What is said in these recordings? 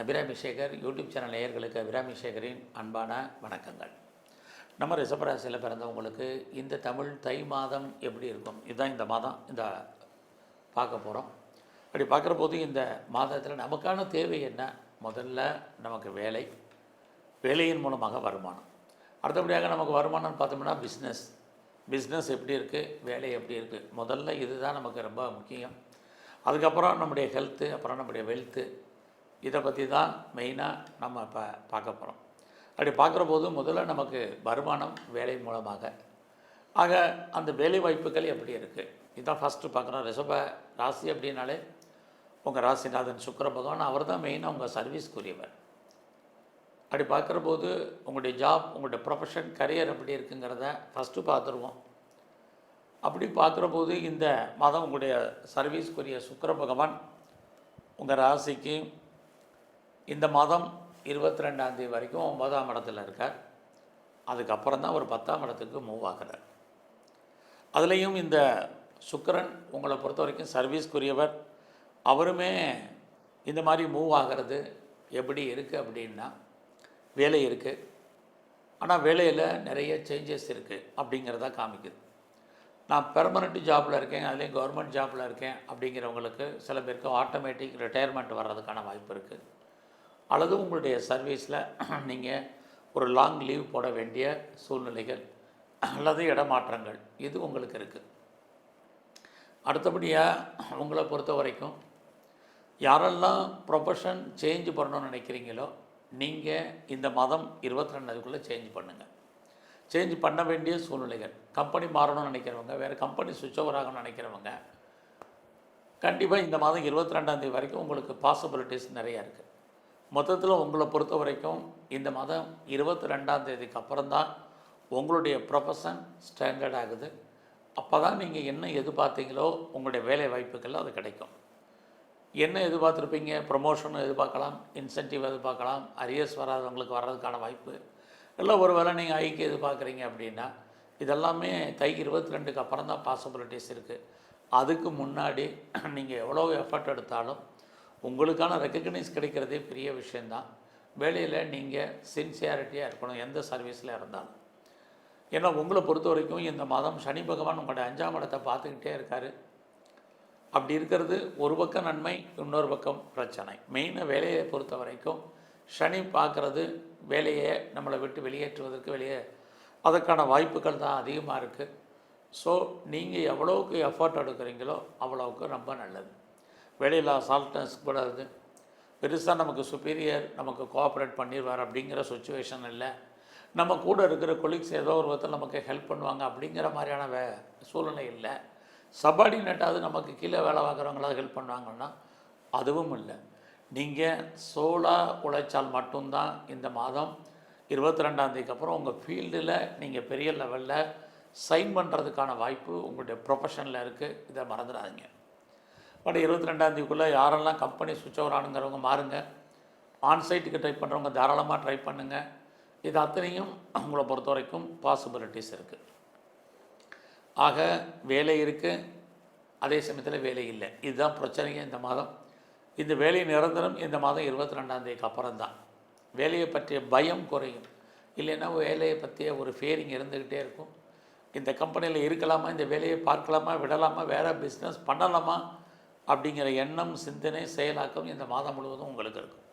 Abirami Sekar YouTube channel நேயர்களுக்கு அபிராமி சேகரின் அன்பான வணக்கங்கள். நம்ம ரிஷபராசியில் பிறந்தவங்களுக்கு இந்த தமிழ் தை மாதம் எப்படி இருக்கும்? இதுதான் இந்த மாதம் இந்த பார்க்க போகிறோம் அப்படி பார்க்குற போது இந்த மாதத்தில் நமக்கான தேவை என்ன? முதல்ல நமக்கு வேலை வேலையின் மூலமாக வருமானம். அடுத்தபடியாக நமக்கு வருமானம்னு பார்த்தோம்னா பிஸ்னஸ் பிஸ்னஸ் எப்படி இருக்குது வேலை எப்படி இருக்குது முதல்ல இதுதான் நமக்கு ரொம்ப முக்கியம். அதுக்கப்புறம் நம்முடைய ஹெல்த்து அப்புறம் நம்முடைய வெல்த்து இதை பற்றி தான் மெயினாக நம்ம இப்போ பார்க்க போகிறோம் அப்படி பார்க்குற போது முதல்ல நமக்கு வருமானம் வேலை மூலமாக. ஆக அந்த வேலை வாய்ப்புகள் எப்படி இருக்குது இதுதான் ஃபஸ்ட்டு பார்க்குறோம். ரிஷப ராசி அப்படின்னாலே உங்கள் ராசிநாதன் சுக்கிர பகவான் அவர் தான் மெயினாக உங்கள் சர்வீஸ்க்குரியவர் அப்படி பார்க்குற போது உங்களுடைய ஜாப் உங்களுடைய ப்ரொஃபஷன் கரியர் எப்படி இருக்குங்கிறத ஃபஸ்ட்டு பார்த்துருவோம். அப்படி பார்க்குற போது இந்த மாதம் உங்களுடைய சர்வீஸ்க்குரிய சுக்கிர பகவான் உங்கள் ராசிக்கு இந்த மாதம் இருபத்தி ரெண்டாந்தேதி வரைக்கும் ஒன்பதாம் இடத்துல இருக்கார். அதுக்கப்புறம் தான் ஒரு பத்தாம் இடத்துக்கு மூவ் ஆகிறார் அதுலேயும் இந்த சுக்கரன் உங்களை பொறுத்த வரைக்கும் சர்வீஸ்க்குரியவர் அவருமே இந்த மாதிரி மூவ் ஆகிறது எப்படி இருக்குது அப்படின்னா வேலை இருக்குது ஆனால் வேலையில் நிறைய சேஞ்சஸ் இருக்குது அப்படிங்கிறத காமிக்குது. நான் பெர்மனண்ட் ஜாப்பில் இருக்கேன் அதுலேயும் கவர்மெண்ட் ஜாப்பில் இருக்கேன் அப்படிங்கிறவங்களுக்கு சில பேருக்கு ஆட்டோமேட்டிக் ரிட்டையர்மெண்ட் வர்றதுக்கான வாய்ப்பு இருக்குது அல்லது உங்களுடைய சர்வீஸில் நீங்கள் ஒரு லாங் லீவ் போட வேண்டிய சூழ்நிலைகள் அல்லது இடமாற்றங்கள் இது உங்களுக்கு இருக்குது அடுத்தபடியாக உங்களை பொறுத்த வரைக்கும் யாரெல்லாம் ப்ரொஃபஷன் சேஞ்ச் பண்ணணும்னு நினைக்கிறீங்களோ நீங்கள் இந்த மாதம் இருபத்தி ரெண்டாவதுக்குள்ளே சேஞ்ச் பண்ணுங்கள் சேஞ்ச் பண்ண வேண்டிய சூழ்நிலைகள். கம்பெனி மாறணும்னு நினைக்கிறவங்க வேறு கம்பெனி சுவிட்ச் ஓவர் ஆகணும்னு நினைக்கிறவங்க கண்டிப்பாக இந்த மாதம் இருபத்தி ரெண்டாந்தேதி வரைக்கும் உங்களுக்கு பாசிபிலிட்டிஸ் நிறையா இருக்குது மொத்தத்தில் உங்களை பொறுத்த வரைக்கும் இந்த மாதம் இருபத்தி ரெண்டாம் தேதிக்கு அப்புறம் தான் உங்களுடைய ப்ரொஃபஷன் ஸ்டாண்டர்ட் ஆகுது. அப்போ தான் நீங்கள் என்ன எதிர்பார்த்தீங்களோ உங்களுடைய வேலை வாய்ப்புகள் அது கிடைக்கும். என்ன எதிர்பார்த்துருப்பீங்க? ப்ரொமோஷன் எதிர்பார்க்கலாம் இன்சென்டிவ் எதிர்பார்க்கலாம் அரியர்ஸ் வராதவங்களுக்கு வர்றதுக்கான வாய்ப்பு. இல்லை ஒரு வேளை நீங்கள் ஐக்கு எதிர்பார்க்குறீங்க அப்படின்னா இதெல்லாமே தை இருபத்தி ரெண்டுக்கு அப்புறம் தான் பாசிபிலிட்டிஸ் இருக்குது அதுக்கு முன்னாடி நீங்கள் எவ்வளோ எஃபர்ட் எடுத்தாலும் உங்களுக்கான ரெக்கக்னைஸ் கிடைக்கிறதே பெரிய விஷயந்தான் வேலையில் நீங்கள் சின்சியாரிட்டியாக இருக்கணும் எந்த சர்வீஸில் இருந்தாலும். ஏன்னா உங்களை பொறுத்த வரைக்கும் இந்த மாதம் சனி பகவான் உங்களுடைய அஞ்சாம் இடத்தை பார்த்துக்கிட்டே இருக்கார். அப்படி இருக்கிறது ஒரு பக்கம் நன்மை இன்னொரு பக்கம் பிரச்சனை. மெயினாக வேலையை பொறுத்த வரைக்கும் சனி பார்க்குறது வேலையை நம்மளை விட்டு வெளியேற்றுவதற்கு வெளியே அதற்கான வாய்ப்புகள் தான் அதிகமாக இருக்குது ஸோ நீங்கள் எவ்வளோவுக்கு எஃபர்ட் எடுக்கிறீங்களோ அவ்வளோவுக்கு ரொம்ப நல்லது. வேலையில் அசால்ட்னஸ் கூடாது. பெருசாக நமக்கு சுப்பீரியர் நமக்கு கோஆப்ரேட் பண்ணிடுவார் அப்படிங்கிற சுச்சுவேஷன் இல்லை. நம்ம கூட இருக்கிற கொலீக்ஸ் ஏதோ ஒரு விதத்தில் நமக்கு ஹெல்ப் பண்ணுவாங்க அப்படிங்கிற மாதிரியான வே சூழ்நிலை இல்லை. சபார்டினேட்டாவது நமக்கு கீழே வேலை பார்க்குறவங்களாவது ஹெல்ப் பண்ணுவாங்கன்னா அதுவும் இல்லை. நீங்கள் சோலாக உழைச்சால் மட்டும்தான் இந்த மாதம் இருபத்தி ரெண்டாந்தேதிக்கு அப்புறம் உங்கள் ஃபீல்டில் நீங்கள் பெரிய லெவலில் சைன் பண்ணுறதுக்கான வாய்ப்பு உங்களுடைய ப்ரொஃபஷனில் இருக்குது இதை மறந்துடாதீங்க. பட் இருபத்தி ரெண்டாந்தேதிக்குள்ளே யாரெல்லாம் கம்பெனி சுவிட்ச் ஓவர் ஆனுங்கிறவங்க மாறுங்க. ஆன்சைட்டுக்கு ட்ரை பண்ணுறவங்க தாராளமாக ட்ரை பண்ணுங்கள் இது அத்தனையும் உங்களை பொறுத்த வரைக்கும் பாசிபிலிட்டிஸ் இருக்குது ஆக வேலை இருக்குது அதே சமயத்தில் வேலை இல்லை. இதுதான் பிரச்சனைங்க இந்த மாதம். இந்த வேலை நிரந்தரம் இந்த மாதம் இருபத்தி ரெண்டாந்தேதிக்கு அப்புறம் தான் வேலையை பற்றிய பயம் குறையும். இல்லைன்னா வேலையை பற்றிய ஒரு ஃபேரிங் இருந்துக்கிட்டே இருக்கும். இந்த கம்பெனியில் இருக்கலாமா? இந்த வேலையை பார்க்கலாமா? விடலாமா? வேறு பிஸ்னஸ் பண்ணலாமா? அப்படிங்கிற எண்ணம் சிந்தனை செயலாக்கம் இந்த மாதம் முழுவதும் உங்களுக்கு இருக்கும்.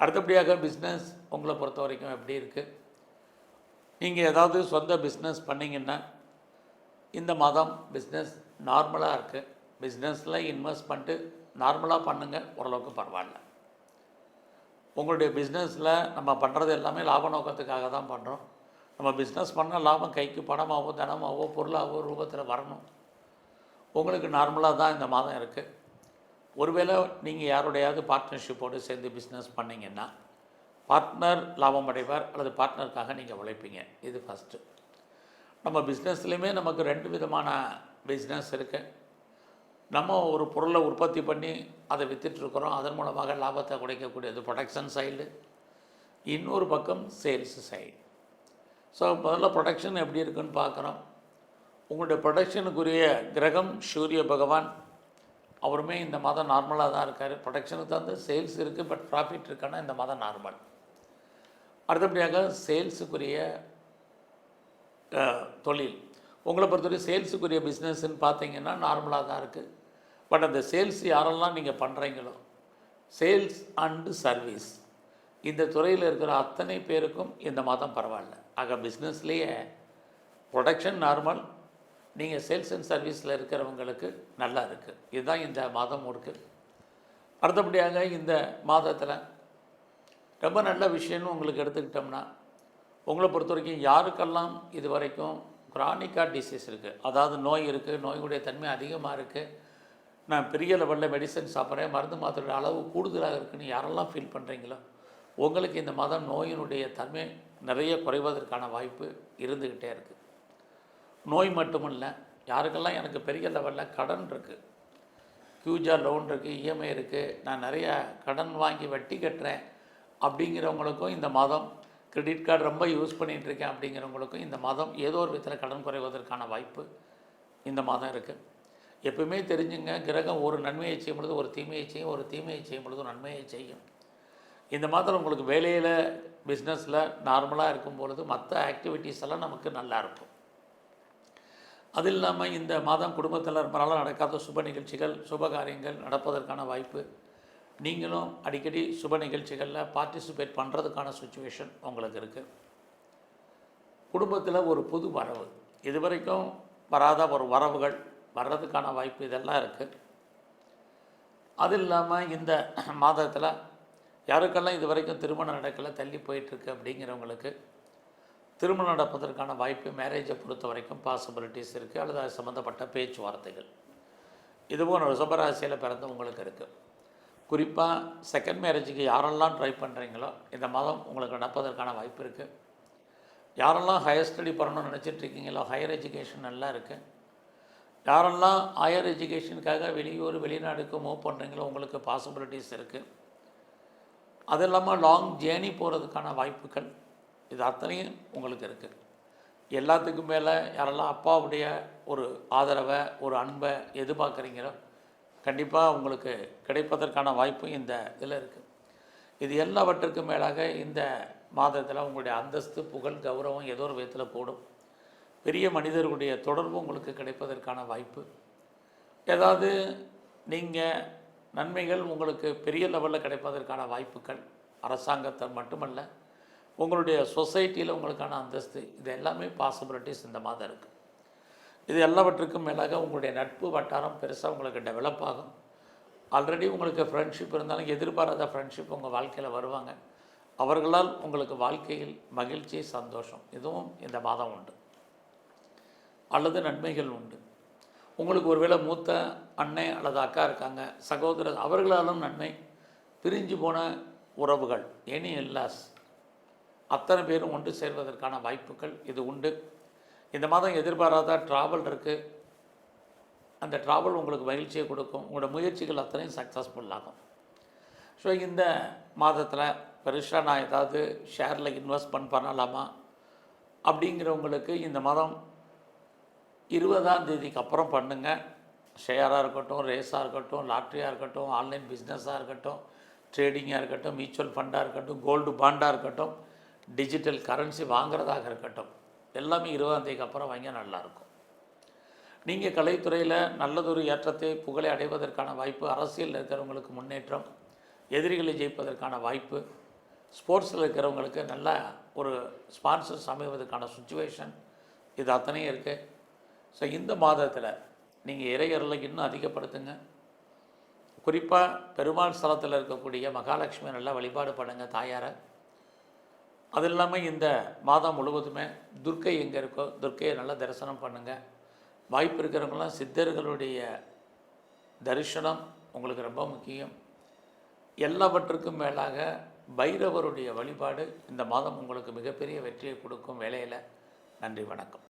அடுத்தபடியாக பிஸ்னஸ் உங்களை பொறுத்த வரைக்கும் எப்படி இருக்குது நீங்கள் ஏதாவது சொந்த பிஸ்னஸ் பண்ணிங்கன்னா இந்த மாதம் பிஸ்னஸ் நார்மலாக இருக்குது பிஸ்னஸில் இன்வெஸ்ட் பண்ணிட்டு நார்மலாக பண்ணுங்கள் ஓரளவுக்கு பரவாயில்ல. உங்களுடைய பிஸ்னஸில் நம்ம பண்ணுறது எல்லாமே லாப நோக்கத்துக்காக தான் பண்ணுறோம் நம்ம பிஸ்னஸ் பண்ணால் லாபம் கைக்கு பணமாகவோ தனமாகவோ பொருளாகவோ ரூபத்தில் வரணும். உங்களுக்கு நார்மலாக தான் இந்த மாதம் இருக்குது ஒருவேளை நீங்கள் யாருடையாவது பார்ட்னர்ஷிப்போடு சேர்ந்து பிஸ்னஸ் பண்ணிங்கன்னா பார்ட்னர் லாபம் அடைவார் அல்லது பார்ட்னருக்காக நீங்கள் உழைப்பீங்க. இது ஃபஸ்ட்டு நம்ம பிஸ்னஸ்லேயுமே நமக்கு ரெண்டு விதமான பிஸ்னஸ் இருக்குது நம்ம ஒரு பொருளை உற்பத்தி பண்ணி அதை விற்றுட்ருக்குறோம் அதன் மூலமாக லாபத்தை குறைக்கக்கூடியது ப்ரொடக்ஷன் சைடு இன்னொரு பக்கம் சேல்ஸ் சைடு ஸோ முதல்ல ப்ரொடக்ஷன் எப்படி இருக்குன்னு பார்க்குறோம். உங்களுடைய ப்ரொடக்ஷனுக்குரிய கிரகம் சூரிய பகவான் அவருமே இந்த மாதம் நார்மலாக தான் இருக்கார். ப்ரொடக்ஷனுக்கு தகுந்த சேல்ஸ் இருக்குது பட் ப்ராஃபிட் இருக்கான்னா இந்த மாதம் நார்மல் அடுத்தபடியாக சேல்ஸுக்குரிய தொழில். உங்களை பொறுத்தவரை சேல்ஸுக்குரிய பிஸ்னஸ்ன்னு பார்த்தீங்கன்னா நார்மலாக தான் இருக்குது பட் அந்த சேல்ஸ் யாரெல்லாம் நீங்கள் பண்ணுறீங்களோ சேல்ஸ் அண்டு சர்வீஸ் இந்த துறையில் இருக்கிற அத்தனை பேருக்கும் இந்த மாதம் பரவாயில்ல. ஆக பிஸ்னஸ்லேயே ப்ரொடக்ஷன் நார்மல் நீங்கள் சேல்ஸ் அண்ட் சர்வீஸில் இருக்கிறவங்களுக்கு நல்லா இருக்குது இதுதான் இந்த மாதம் இருக்குது அடுத்தபடியாக இந்த மாதத்தில் ரொம்ப நல்ல விஷயம்னு உங்களுக்கு எடுத்துக்கிட்டோம்னா உங்களை பொறுத்த வரைக்கும் யாருக்கெல்லாம் இது வரைக்கும் குரானிக்கா டிசீஸ் இருக்குது அதாவது நோய் இருக்குது நோயுடைய தன்மை அதிகமாக இருக்குது நான் பெரிய லெவலில் மெடிசன் சாப்பிட்றேன் மருந்து மாத்திரையோட அளவு கூடுதலாக இருக்குன்னு யாரெல்லாம் ஃபீல் பண்ணுறீங்களோ உங்களுக்கு இந்த மாதம் நோயினுடைய தன்மை நிறைய குறைவதற்கான வாய்ப்பு இருந்துக்கிட்டே இருக்குது நோய் மட்டுமல்ல யாருக்கெல்லாம் எனக்கு பெரிய லெவலில் கடன் இருக்குது ஹியூஜாக லோன் இருக்குது இஎம்ஐ இருக்குது நான் நிறைய கடன் வாங்கி வட்டி கட்டுறேன் அப்படிங்கிறவங்களுக்கும் இந்த மாதம் கிரெடிட் கார்டு ரொம்ப யூஸ் பண்ணிகிட்ருக்கேன் அப்படிங்கிறவங்களுக்கும் இந்த மாதம் ஏதோ ஒரு விதத்தில் கடன் குறைவதற்கான வாய்ப்பு இந்த மாதம் இருக்குது எப்பவுமே தெரிஞ்சுங்க கிரகம் ஒரு நன்மையை செய்யும் பொழுது ஒரு தீமையை செய்யும் ஒரு தீமையை செய்யும் பொழுது ஒரு நன்மையை செய்யும். இந்த மாதம் உங்களுக்கு வேலையில் பிஸ்னஸில் நார்மலாக இருக்கும் பொழுது மற்ற ஆக்டிவிட்டீஸ் எல்லாம் நமக்கு நல்லா இருக்கும். அது இல்லாமல் இந்த மாதம் குடும்பத்தில் ரொம்ப நடக்காத சுப நிகழ்ச்சிகள் சுப காரியங்கள் நடப்பதற்கான வாய்ப்பு. நீங்களும் அடிக்கடி சுப நிகழ்ச்சிகளில் பார்ட்டிசிபேட் பண்ணுறதுக்கான சுச்சுவேஷன் உங்களுக்கு இருக்குது குடும்பத்தில் ஒரு புது வரவு. இது வரைக்கும் வராத ஒரு வரவுகள் வர்றதுக்கான வாய்ப்பு இதெல்லாம் இருக்குது அது இல்லாமல் இந்த மாதத்தில் யாருக்கெல்லாம் இது வரைக்கும் திருமணம் நடக்கலை தள்ளி போயிட்டுருக்கு அப்படிங்கிறவங்களுக்கு திருமணம் நடப்பதற்கான வாய்ப்பு மேரேஜை பொறுத்த வரைக்கும் பாசிபிலிட்டிஸ் இருக்குது அல்லது அது சம்மந்தப்பட்ட பேச்சுவார்த்தைகள். இதுவும் ரிசபராசியில் பிறந்தவங்களுக்கு இருக்குது குறிப்பாக செகண்ட் மேரேஜுக்கு யாரெல்லாம் ட்ரை பண்ணுறீங்களோ இந்த மாதம் உங்களுக்கு நடப்பதற்கான வாய்ப்பு இருக்குது யாரெல்லாம் ஹையர் ஸ்டடி பண்ணணும்னு நினச்சிட்டு இருக்கீங்களோ ஹையர் எஜுகேஷன் நல்லா இருக்குது யாரெல்லாம் ஹையர் எஜுகேஷனுக்காக வெளியூர் வெளிநாடுக்கு மூவ் பண்ணுறீங்களோ உங்களுக்கு பாசிபிலிட்டிஸ் இருக்குது அது இல்லாமல் லாங் ஜேர்னி போகிறதுக்கான வாய்ப்புகள் இது அத்தனையும் உங்களுக்கு இருக்குது எல்லாத்துக்கும் மேலே யாரெல்லாம் அப்பாவுடைய ஒரு ஆதரவை ஒரு அன்பை எதிர்பார்க்குறீங்களோ கண்டிப்பாக உங்களுக்கு கிடைப்பதற்கான வாய்ப்பும் இந்த இதில் இருக்குது இது எல்லாவற்றுக்கும் மேலாக இந்த மாதத்தில் உங்களுடைய அந்தஸ்து புகழ் கௌரவம் ஏதோ ஒரு விதத்தில் கூடும். பெரிய மனிதர்களுடைய தொடர்பு உங்களுக்கு கிடைப்பதற்கான வாய்ப்பு. ஏதாவது நீங்கள் நன்மைகள் உங்களுக்கு பெரிய லெவலில் கிடைப்பதற்கான வாய்ப்புகள் அரசாங்கத்தை மட்டுமல்ல உங்களுடைய சொசைட்டியில் உங்களுக்கான அந்தஸ்து இது எல்லாமே பாசிபிலிட்டிஸ் இந்த மாதம் இருக்குது இது எல்லாவற்றுக்கும் மேலாக உங்களுடைய நட்பு வட்டாரம் பெருசாக உங்களுக்கு டெவலப் ஆகும். ஆல்ரெடி உங்களுக்கு ஃப்ரெண்ட்ஷிப் இருந்தாலும் எதிர்பாராத ஃப்ரெண்ட்ஷிப் உங்கள் வாழ்க்கையில் வருவாங்க. அவர்களால் உங்களுக்கு வாழ்க்கையில் மகிழ்ச்சி சந்தோஷம் இதுவும் இந்த மாதம் உண்டு. அல்லது நன்மைகள் உண்டு. உங்களுக்கு ஒருவேளை மூத்த அண்ணன் அல்லது அக்கா இருக்காங்க சகோதரர் அவர்களாலும் நன்மை பிரிஞ்சு போன உறவுகள் எனி எல்லாஸ் அத்தனை பேரும் ஒன்று சேர்வதற்கான வாய்ப்புகள் இது உண்டு. இந்த மாதம் எதிர்பாராத ட்ராவல் இருக்குது அந்த ட்ராவல் உங்களுக்கு மகிழ்ச்சியை கொடுக்கும். உங்களோட முயற்சிகள் அத்தனையும் சக்ஸஸ்ஃபுல் ஆகும். ஸோ இந்த மாதத்தில் பெருசாக நான் ஏதாவது ஷேரில் இன்வெஸ்ட்மெண்ட் பண்ணலாமா? அப்படிங்கிறவங்களுக்கு இந்த மாதம் இருபதாம் தேதிக்கு அப்புறம் பண்ணுங்கள் ஷேராக இருக்கட்டும் ரேஸாக இருக்கட்டும் லாட்ரியாக இருக்கட்டும் ஆன்லைன் பிஸ்னஸாக இருக்கட்டும் ட்ரேடிங்காக இருக்கட்டும் மியூச்சுவல் ஃபண்டாக இருக்கட்டும் கோல்டு பாண்டாக இருக்கட்டும் டிஜிட்டல் கரன்சி வாங்குறதாக இருக்கட்டும். எல்லாமே இருபதாம் தேதிக்கு அப்புறம் வாங்கியா நல்லாயிருக்கும். நீங்கள் கலைத்துறையில் நல்லதொரு ஏற்றத்தை புகழை அடைவதற்கான வாய்ப்பு அரசியலில் இருக்கிறவங்களுக்கு முன்னேற்றம் எதிரிகளை ஜெயிப்பதற்கான வாய்ப்பு ஸ்போர்ட்ஸில் இருக்கிறவங்களுக்கு நல்ல ஒரு ஸ்பான்சர்ஸ் அமைவதற்கான சுச்சுவேஷன் இது அத்தனையும் இருக்குது ஸோ இந்த மாதத்தில் நீங்கள் இறையர்களை இன்னும் அதிகப்படுத்துங்க. குறிப்பாக பெருமாள் ஸ்தலத்தில் இருக்கக்கூடிய மகாலட்சுமி நல்லா வழிபாடு பண்ணுங்கள் தாயாரை. அது இல்லாமல் இந்த மாதம் முழுவதுமே துர்க்கை எங்கே இருக்கோ துர்க்கையை நல்லா தரிசனம் பண்ணுங்கள் வாய்ப்பு இருக்கிறவங்களாம் சித்தர்களுடைய தரிசனம் உங்களுக்கு ரொம்ப முக்கியம். எல்லாவற்றுக்கும் மேலாக பைரவருடைய வழிபாடு இந்த மாதம் உங்களுக்கு மிகப்பெரிய வெற்றியை கொடுக்கும் வேலையில் நன்றி வணக்கம்.